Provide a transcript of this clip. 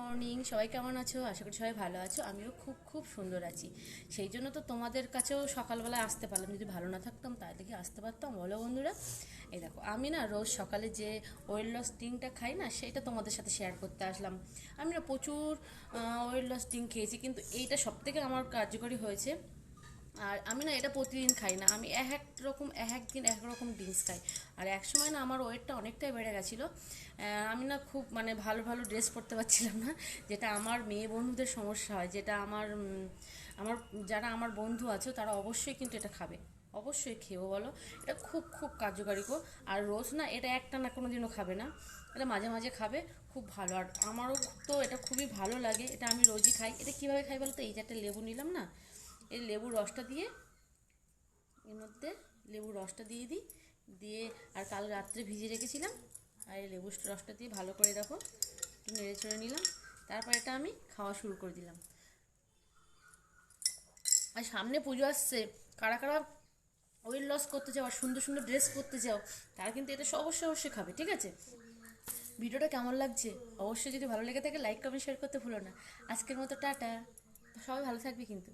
Morning, সবাই কেমন আছো? আশা করি সবাই ভালো আছো। আমিও খুব খুব সুন্দর আছি। সেই জন্য তো তোমাদের কাছেও সকালবেলায় আসতে পারলাম। যদি ভালো না থাকতাম, তাহলে কি আসতে পারতাম? বলো বন্ধুরা। এই দেখো, আমি না রোজ সকালে যে ওয়েট লস ড্রিঙ্কটা খাই না, সেটা তোমাদের সাথে শেয়ার করতে আসলাম। আমি না প্রচুর ওয়েট লস ড্রিঙ্ক খেয়েছি, কিন্তু এইটা সবথেকে আমার কার্যকরী হয়েছে। আর আমি না এটা প্রতিদিন খাই না। আমি এক এক রকম, এক এক দিন এক রকম ড্রিঙ্কস খাই। আর এক সময় না আমার ওয়েটটা অনেকটাই বেড়ে গেছিল। আমি না খুব মানে ভালো ভালো ড্রেস পরতে পারছিলাম না, যেটা আমার মেয়ে বন্ধুদের সমস্যা হয়, যেটা আমার আমার, যারা আমার বন্ধু আছে, তারা অবশ্যই কিন্তু এটা খাবে। অবশ্যই খেয়েও বলো, এটা খুব খুব কার্যকারী গো। আর রোজ না এটা একটা না কোনো দিনও খাবে না, এটা মাঝে মাঝে খাবে, খুব ভালো। আর আমারও তো এটা খুবই ভালো লাগে, এটা আমি রোজই খাই। এটা কীভাবে খাই বলো তো এই যে একটা লেবু নিলাম না এই লেবুর রসটা দিয়ে, এর মধ্যে লেবুর রসটা দিয়ে দিই। দিয়ে আর কাল রাত্রে ভিজিয়ে রেখেছিলাম, আর এই লেবুর রসটা দিয়ে ভালো করে দেখো, একটু নেড়ে চড়ে নিলাম। তারপর এটা আমি খাওয়া শুরু করে দিলাম। আর সামনে পুজো আসছে, কারা কারা ওয়েট লস করতে চাও, আর সুন্দর সুন্দর ড্রেস করতে চাও, তারা কিন্তু এটা অবশ্যই অবশ্যই খাবে, ঠিক আছে? ভিডিওটা কেমন লাগছে? অবশ্যই যদি ভালো লেগে থাকে লাইক কমেন্ট শেয়ার করতে ভুলো না। আজকের মতো টাটা। সবাই ভালো থাকবে কিন্তু।